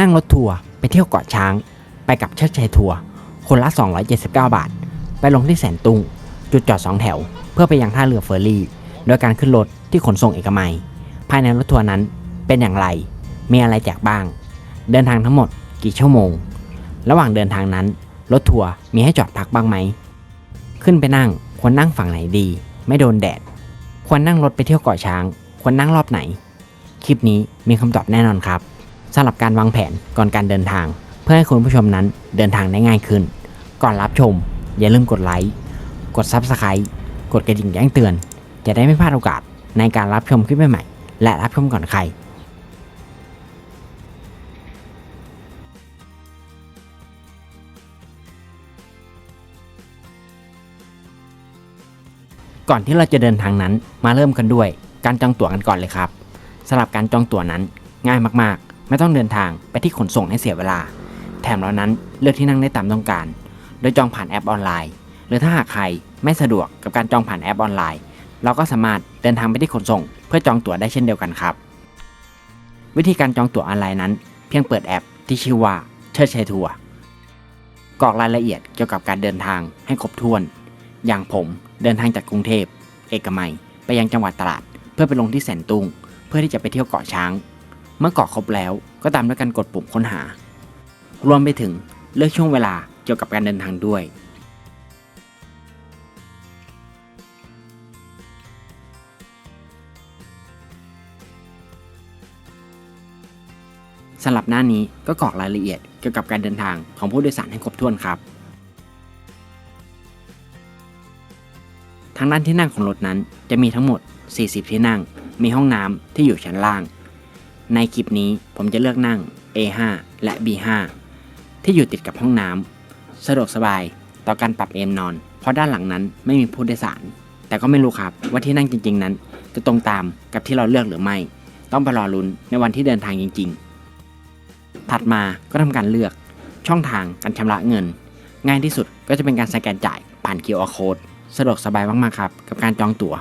นั่งรถทัวร์ไปเที่ยวเกาะช้าง ไปกับเชิดชัยทัวร์คนละ 279 บาท ไปลงที่แสนตุงจุดจอด2แถว เพื่อไปยังท่าเรือเฟอร์รี่โดยการขึ้นรถที่ขนส่งเอกมัย ภายในรถทัวร์นั้นเป็นอย่างไร มีอะไรแจกบ้าง เดินทางทั้งหมดกี่ชั่วโมง ระหว่างเดินทางนั้นรถทัวร์มีให้จอดพักบ้างไหม ขึ้นไปนั่งควรนั่งฝั่งไหนดี ไม่โดนแดด ควรนั่งรถไปเที่ยวเกาะช้าง ควรนั่งรอบไหน คลิปนี้มีคำตอบแน่นอนครับ สำหรับการวางแผนก่อนการเดินทาง เพื่อให้คุณผู้ชมนั้นเดินทางได้ง่ายขึ้น ก่อนรับชม อย่าลืมกดไลค์กด Subscribe กดกระดิ่งแจ้งเตือน จะได้ไม่พลาดโอกาสในการรับชมคลิปใหม่ๆและรับชมก่อนใครก่อนที่เราจะเดินทางนั้นมาเริ่มกันด้วย การจองตั๋วกันก่อนเลยครับสำหรับการจองตั๋วนั้นง่ายมาก ไม่ต้องเดินทางไปที่ขนส่งให้เสียเวลา แถมเรานั้นเลือกที่นั่งได้ตามต้องการ โดยจองผ่านแอปออนไลน์ หรือถ้าหากใครไม่สะดวกกับการจองผ่านแอปออนไลน์ เราก็สามารถเดินทางไปที่ขนส่ง เพื่อจองตั๋วได้เช่นเดียวกันครับ วิธีการจองตั๋วออนไลน์นั้น เพียงเปิดแอปที่ชื่อว่าเชิดชัยทัวร์กรอกรายละเอียดเกี่ยวกับการเดินทางให้ครบถ้วน อย่างผมเดินทางจากกรุงเทพ เอกมัย ไปยังจังหวัดตราดเพื่อไปลงที่แสนตุง เพื่อที่จะไปเที่ยวเกาะช้าง เมื่อกรอกครบแล้วก็ตามด้วยการกดปุ่มค้นหา รวมไปถึงเลือกช่วงเวลาเกี่ยวกับการเดินทางด้วย สำหรับหน้านี้ก็กรอกรายละเอียดเกี่ยวกับการเดินทางของผู้โดยสารให้ครบถ้วนครับทางด้านที่นั่งของรถนั้นจะมีทั้งหมด 40 ที่นั่ง มีห้องน้ำที่อยู่ชั้นล่าง ในคลิปนี้ผมจะเลือกนั่ง A5 และ B5 ที่อยู่ติดกับห้องน้ำสะดวกสบายต่อการปรับเอนนอน เพราะด้านหลังนั้นไม่มีผู้โดยสาร แต่ก็ไม่รู้ครับว่าที่นั่งจริง ๆ นั้น จะตรงตามกับที่เราเลือกหรือไม่ ต้องไปรอลุ้นในวันที่เดินทางจริง ๆ ถัดมาก็ทำการเลือกช่องทางการชำระเงิน ง่ายที่สุดก็จะเป็นการสแกนจ่ายผ่าน QR code สะดวกสบายมากๆครับกับการจองตั๋ว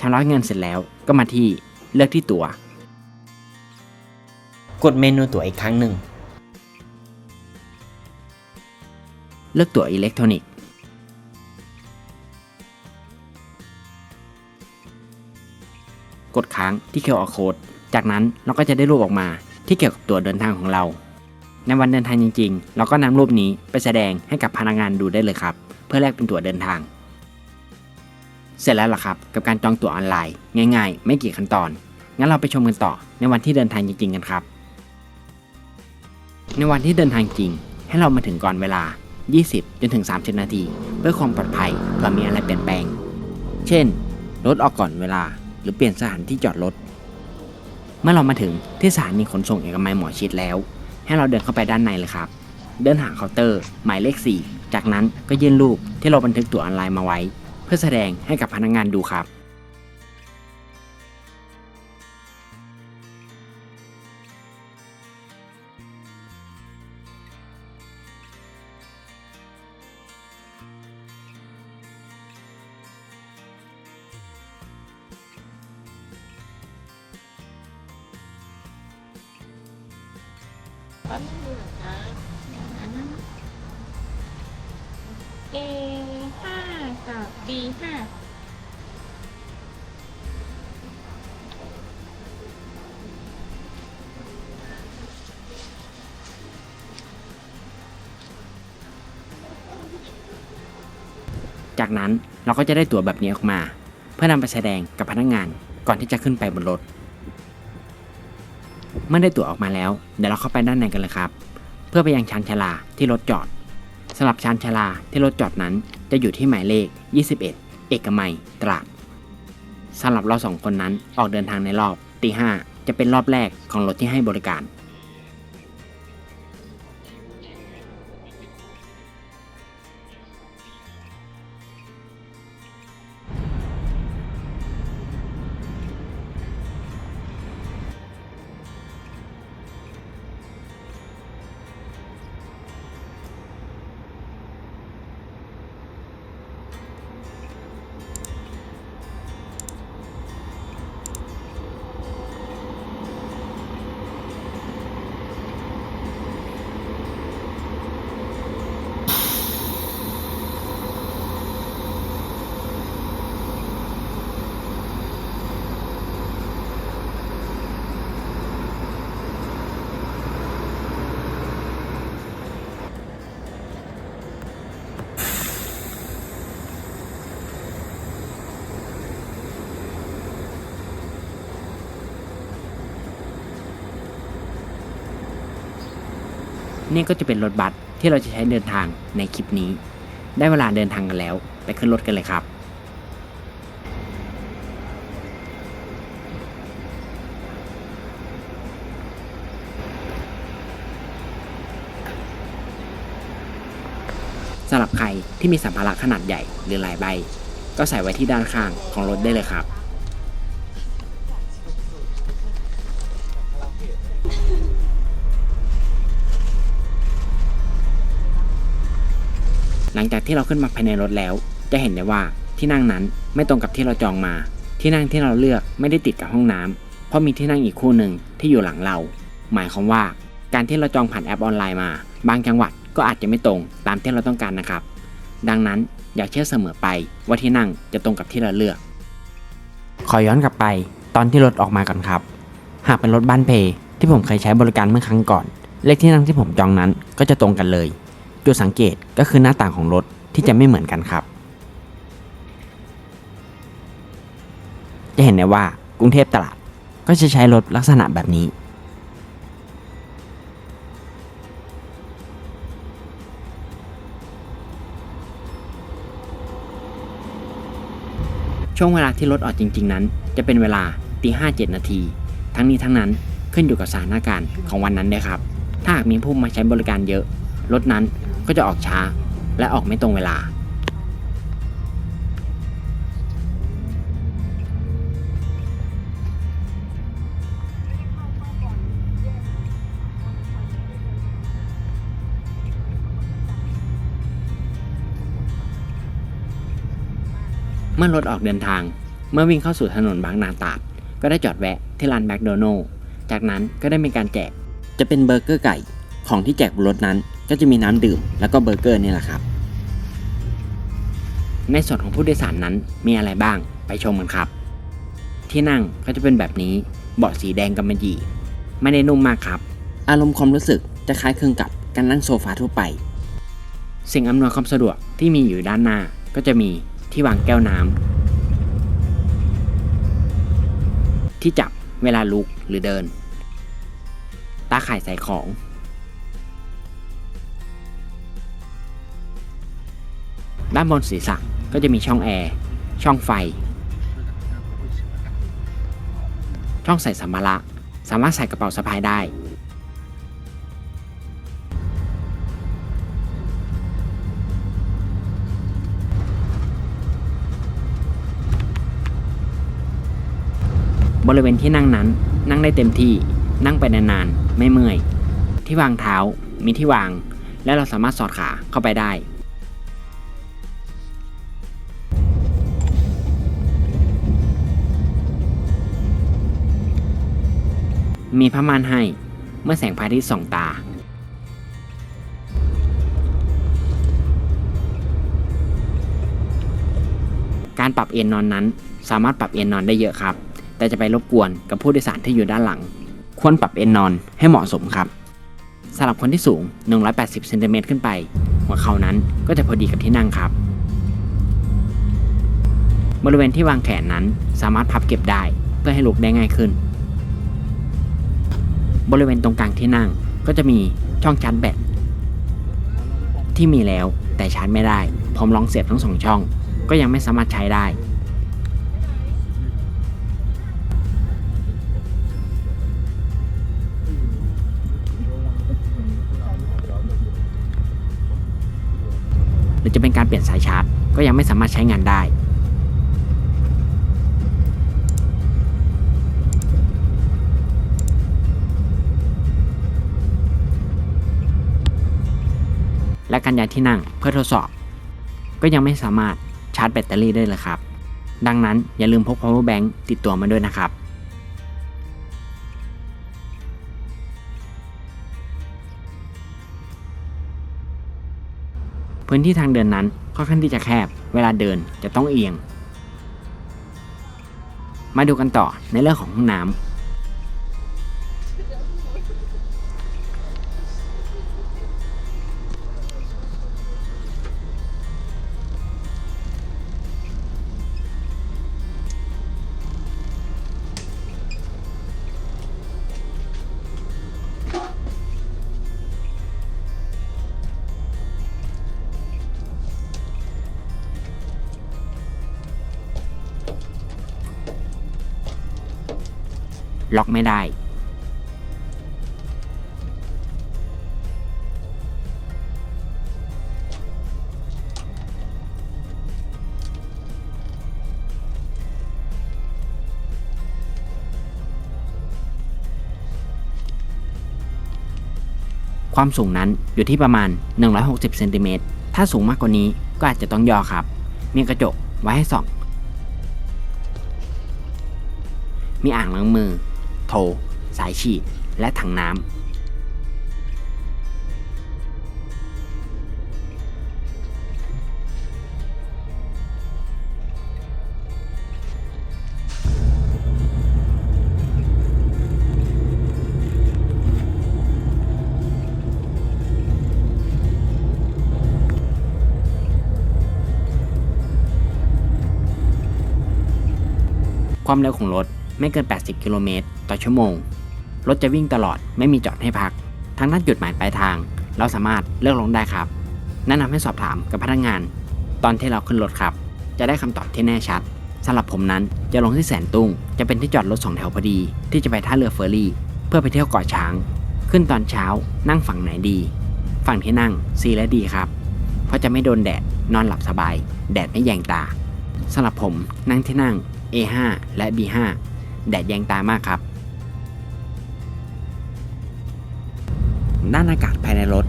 ชำระเงินเสร็จแล้วก็มาที่เลือกที่ตั๋ว กดเมนูตั๋วอีกครั้งหนึ่ง เลือกตั๋วอิเล็กทรอนิกส์ กดค้างที่ QR code จากนั้นเราก็จะได้รูปออกมาที่เกี่ยวกับตั๋วเดินทางของเรา ในวันเดินทางจริง ๆ เราก็นำรูปนี้ไปแสดงให้กับพนักงานดูได้เลยครับ เพื่อแลกเป็นตั๋วเดินทาง เสร็จแล้วล่ะครับ กับการจองตั๋วออนไลน์ ง่าย ๆ ไม่กี่ขั้นตอน งั้นเราไปชมกันต่อในวันที่เดินทางจริงๆกันครับ ในวันที่เดินทางจริง ให้เรามาถึงก่อนเวลา 20 จนถึง 30 นาที เพื่อความปลอดภัยเผื่อมีอะไรเปลี่ยนแปลง เช่น รถออกก่อนเวลา หรือเปลี่ยนสถานที่จอดรถ เมื่อเรามาถึงที่สถานีขนส่งเอกมัยหมอชิดแล้ว ให้เราเดินเข้าไปด้านในเลยครับ เดินหาเคาน์เตอร์ หมายเลข 4 จากนั้นก็ยื่นรูปที่เราบันทึกตั๋วออนไลน์มาไว้ เพื่อแสดงให้กับพนักงานดูครับ A ห้ากับ B ห้าจากนั้นเราก็จะได้ตั๋วแบบนี้ออกมา เพื่อนำไปแสดงกับพนักงานก่อนที่จะขึ้นไปบนรถ เมื่อได้ตั๋วออกมาแล้ว เดี๋ยวเราเข้าไปด้านในกันเลยครับ เพื่อไปยังชานชาลาที่รถจอดสำหรับชานชาลาที่รถจอดนั้น จะอยู่ที่หมายเลข 21 เอกมัย ตราดสำหรับเราสองคนนั้นออกเดินทางในรอบตีห้าจะเป็นรอบแรกของรถที่ให้บริการ นี่ก็จะเป็นรถบัสที่เราจะใช้เดินทางในคลิปนี้ ได้เวลาเดินทางกันแล้ว ไปขึ้นรถกันเลยครับสำหรับใครที่มีสัมภาระขนาดใหญ่หรือหลายใบ ก็ใส่ไว้ที่ด้านข้างของรถได้เลยครับ หลังจากที่เราขึ้นมาภายในรถแล้ว จะเห็นได้ว่าที่นั่งนั้นไม่ตรงกับที่เราจองมา ที่นั่งที่เราเลือกไม่ได้ติดกับห้องน้ำเพราะมีที่นั่งอีกคู่หนึ่งที่อยู่หลังเรา หมายความว่า การที่เราจองผ่านแอปออนไลน์มา บางจังหวัดก็อาจจะไม่ตรงตามที่เราต้องการนะครับ ดังนั้นอย่าเชื่อเสมอไปว่าที่นั่งจะตรงกับที่เราเลือก ขอย้อนกลับไปตอนที่รถออกมาก่อนครับ หากเป็นรถบ้านเพที่ผมเคยใช้บริการเมื่อครั้งก่อน เลขที่นั่งที่ผมจองนั้นก็จะตรงกันเลย จุดสังเกตก็คือหน้าต่างของรถที่จะไม่เหมือนกันครับ จะเห็นได้ว่ากรุงเทพตลาดก็จะใช้รถลักษณะแบบนี้ ช่วงเวลาที่รถออกจริง ๆ นั้น จะเป็นเวลาตีห้าเจ็ดนาที ทั้งนี้ทั้งนั้นขึ้นอยู่กับสถานการณ์ของวันนั้นด้วยครับ ถ้าหากมีผู้มาใช้บริการเยอะ รถนั้น ก็จะออกช้าและออกไม่ตรงเวลา เมื่อรถออกเดินทาง เมื่อวิ่งเข้าสู่ถนนบางนาตราด ก็ได้จอดแวะที่ร้านแมคโดนัลล์จากนั้นก็ได้มีการแจก จะเป็นเบอร์เกอร์ไก่ ของที่แจกบนรถนั้น ก็จะมีน้ำดื่มแล้วก็เบอร์เกอร์นี่แหละครับ ในส่วนของผู้โดยสารนั้นมีอะไรบ้างไปชมกันครับ ที่นั่งก็จะเป็นแบบนี้เบาะสีแดงกำมะหยี่ไม่ได้นุ่มมากครับ อารมณ์ความรู้สึกจะคล้ายคลึงกับการนั่งโซฟาทั่วไป สิ่งอำนวยความสะดวกที่มีอยู่ด้านหน้าก็จะมีที่วางแก้วน้ำที่จับเวลาลุกหรือเดิน ตาข่ายใส่ของ ด้านบนศีรษะก็จะมีช่องแอร์ช่องไฟ ช่องใส่สัมภาระ สามารถใส่กระเป๋าสะพายได้ บริเวณที่นั่งนั้นนั่งได้เต็มที่นั่งไปนานๆ ไม่เมื่อย ที่วางเท้ามีที่วาง และเราสามารถสอดขาเข้าไปได้ มีผ้าม่านให้เมื่อแสงพระอาทิตย์ส่องตา การปรับเอนนอนนั้น สามารถปรับเอนนอนได้เยอะครับ แต่จะไปรบกวนกับผู้โดยสารที่อยู่ด้านหลัง ควรปรับเอนนอนให้เหมาะสมครับสำหรับคนที่สูง 180เซนติเมตรขึ้นไป หัวเขานั้นก็จะพอดีกับที่นั่งครับ บริเวณที่วางแขนนั้นสามารถพับเก็บได้เพื่อให้ลุกได้ง่ายขึ้น บริเวณตรงกลางที่นั่งก็จะมีช่องชาร์จแบตที่มีแล้วแต่ชาร์จไม่ได้พร้อมลองเสียบทั้งสองช่อง ก็ยังไม่สามารถใช้ได้ หรือจะเป็นการเปลี่ยนสายชาร์จ ก็ยังไม่สามารถใช้งานได้ การย้ายที่นั่งเพื่อทดสอบ ก็ยังไม่สามารถชาร์จแบตเตอรี่ได้เลยครับ ดังนั้นอย่าลืมพก power bank ติดตัวมาด้วยนะครับ พื้นที่ทางเดินนั้นค่อนข้างที่จะแคบ เวลาเดินจะต้องเอียง มาดูกันต่อในเรื่องของห้องน้ำ ล็อกไม่ได้ ความสูงนั้นอยู่ที่ประมาณ 160เซนติเมตรถ้าสูงมากกว่านี้ก็อาจจะต้องย่อครับ มีกระจกไว้ให้ส่อง มีอ่างล้างมือ โถ สายฉีดและถังน้ำความเร็วของรถ ไม่เกิน 80 กิโลเมตรต่อชั่วโมง รถจะวิ่งตลอดไม่มีจอดให้พักทางด้านจุดหมายปลายทาง เราสามารถเลือกลงได้ครับ แนะนำให้สอบถามกับพนักงาน ตอนที่เราขึ้นรถครับ จะได้คำตอบที่แน่ชัดสำหรับผมนั้นจะลงที่แสนตุ้ง จะเป็นที่จอดรถสองแถวพอดี ที่จะไปท่าเรือเฟอร์รี่ เพื่อไปเที่ยวเกาะช้าง ขึ้นตอนเช้า นั่งฝั่งไหนดี ฝั่งที่นั่ง C และดีครับ เพราะจะไม่โดนแดดนอนหลับสบาย แดดไม่แยงตาสำหรับผมนั่งที่นั่ง A5 และ B5 แดดแยงตามากครับ ด้านอากาศภายในรถ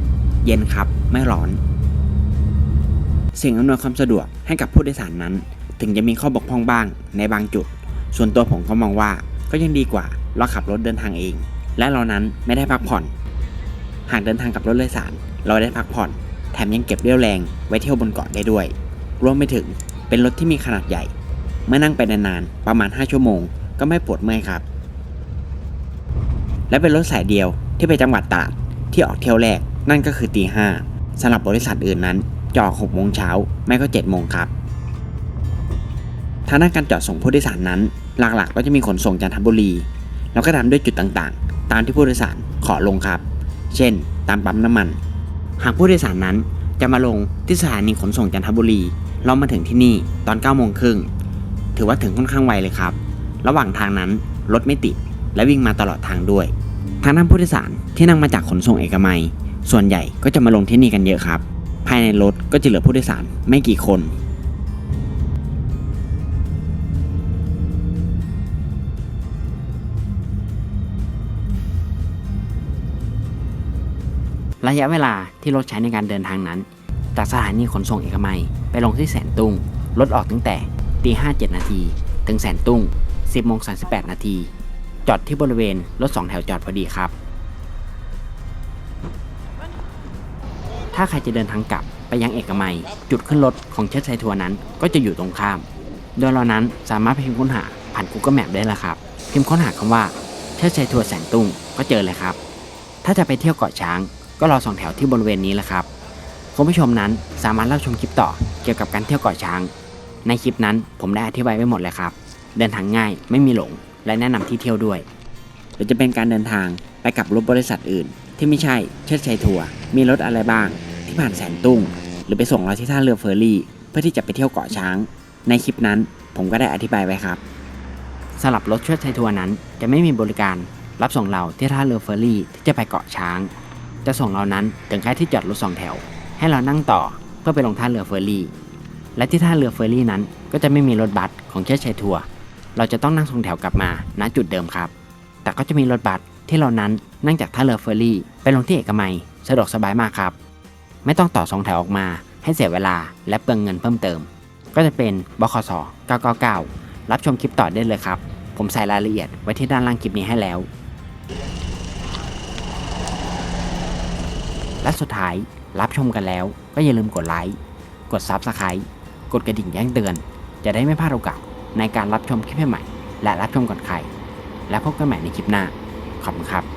เย็นครับไม่ร้อน สิ่งอำนวยความสะดวกให้กับผู้โดยสารนั้น ถึงจะมีข้อบกพร่องบ้างในบางจุด ส่วนตัวผมก็มองว่าก็ยังดีกว่าเราขับรถเดินทางเอง และเรานั้นไม่ได้พักผ่อน หากเดินทางกับรถโดยสาร เราได้พักผ่อน แถมยังเก็บเรี่ยวแรงไว้เที่ยวบนเกาะได้ด้วย รวมไปถึงเป็นรถที่มีขนาดใหญ่ เมื่อนั่งไปนานๆประมาณ 5 ชั่วโมง ก็ไม่ปวดเมื่อยครับ และเป็นรถสายเดียวที่ไปจังหวัดตราดที่ออกเที่ยวแรกนั่นก็คือตีห้าสำหรับบริษัทอื่นนั้นจะออกโมงเช้าไม่ก็7โมงครับทางด้านการจอดส่งผู้โดยสารนั้น หลักๆ ก็จะมีขนส่งจันทบุรี แล้วก็ตาด้วยจุดต่างๆ ตามที่ผู้โดยสารขอลงครับ เช่น ตามปั๊มน้ำมัน หากผู้โดยสารนั้นจะมาลงที่สถานีขนส่งจันทบุรี เรามาถึงที่นี่ตอน9โมงครึ่งถือว่าถึงค่อนข้างไวเลยครับ ระหว่างทางนั้นรถไม่ติดและวิ่งมาตลอดทางด้วย ทางด้านผู้โดยสารที่นั่งมาจากขนส่งเอกมัย ส่วนใหญ่ก็จะมาลงที่นี่กันเยอะครับ ภายในรถก็จะเหลือผู้โดยสารไม่กี่คน ระยะเวลาที่รถใช้ในการเดินทางนั้น จากสถานีขนส่งเอกมัยไปลงที่แสนตุ้งรถออกตั้งแต่ตีห้าเจ็ดนาทีถึงแสนตุ้ง 10โมง38 นาที จอดที่บริเวณรถสองแถวจอดพอดีครับ ถ้าใครจะเดินทางกลับไปยังเอกมัย จุดขึ้นรถของเชิดชัยทัวร์นั้น ก็จะอยู่ตรงข้าม โดยเรานั้นสามารถพิมพ์ค้นหาผ่าน Google Map ได้แล้วครับ พิมพ์ค้นหาคำว่าเชิดชัยทัวร์แสนตุ้งก็เจอเลยครับ ถ้าจะไปเที่ยวเกาะช้าง ก็รอสองแถวที่บริเวณนี้แหละครับคุณผู้ชมนั้นสามารถรับชมคลิปต่อเกี่ยวกับการเที่ยวเกาะช้าง ในคลิปนั้นผมได้อธิบายไว้หมดเลยครับ เดินทางง่าย ไม่มีหลง และแนะนำที่เที่ยวด้วย หรือจะเป็นการเดินทางไปกับรถบริษัทอื่น ที่ไม่ใช่เชิดชัยทัวร์มีรถอะไรบ้าง ที่ผ่านแสนตุ้ง หรือไปส่งเราที่ท่าเรือเฟอร์รี่ เพื่อที่จะไปเที่ยวเกาะช้าง ในคลิปนั้นผมก็ได้อธิบายไว้ครับสำหรับรถเชิดชัยทัวร์นั้น จะไม่มีบริการรับส่งเราที่ท่าเรือเฟอร์รี่ที่จะไปเกาะช้าง จะส่งเรานั้นถึงแค่ที่จอดรถสองแถว ให้เรานั่งต่อเพื่อไปลงท่าเรือเฟอร์รี่ และที่ท่าเรือเฟอร์รี่นั้นก็จะไม่มีรถบัสของเชิดชัยทัวร์ เราจะต้องนั่งสองแถวกลับมาณจุดเดิมครับ แต่ก็จะมีรถบัสที่เรานั้นนั่งจากท่าเรือเฟอร์รี่ไปลงที่เอกมัยสะดวกสบายมากครับ ไม่ต้องต่อสองแถวออกมา ให้เสียเวลาและเปลืองเงินเพิ่มเติม ก็จะเป็นบขส999 รับชมคลิปต่อได้เลยครับ ผมใส่รายละเอียดไว้ที่ด้านล่างคลิปนี้ให้แล้ว และสุดท้ายรับชมกันแล้วก็อย่าลืมกดไลค์ กด Subscribe กดกระดิ่งแจ้งเตือน จะได้ไม่พลาดโอกาส ในการรับชมคลิปใหม่ และรับชมก่อนใคร และพบกันใหม่ในคลิปหน้า ขอบคุณครับ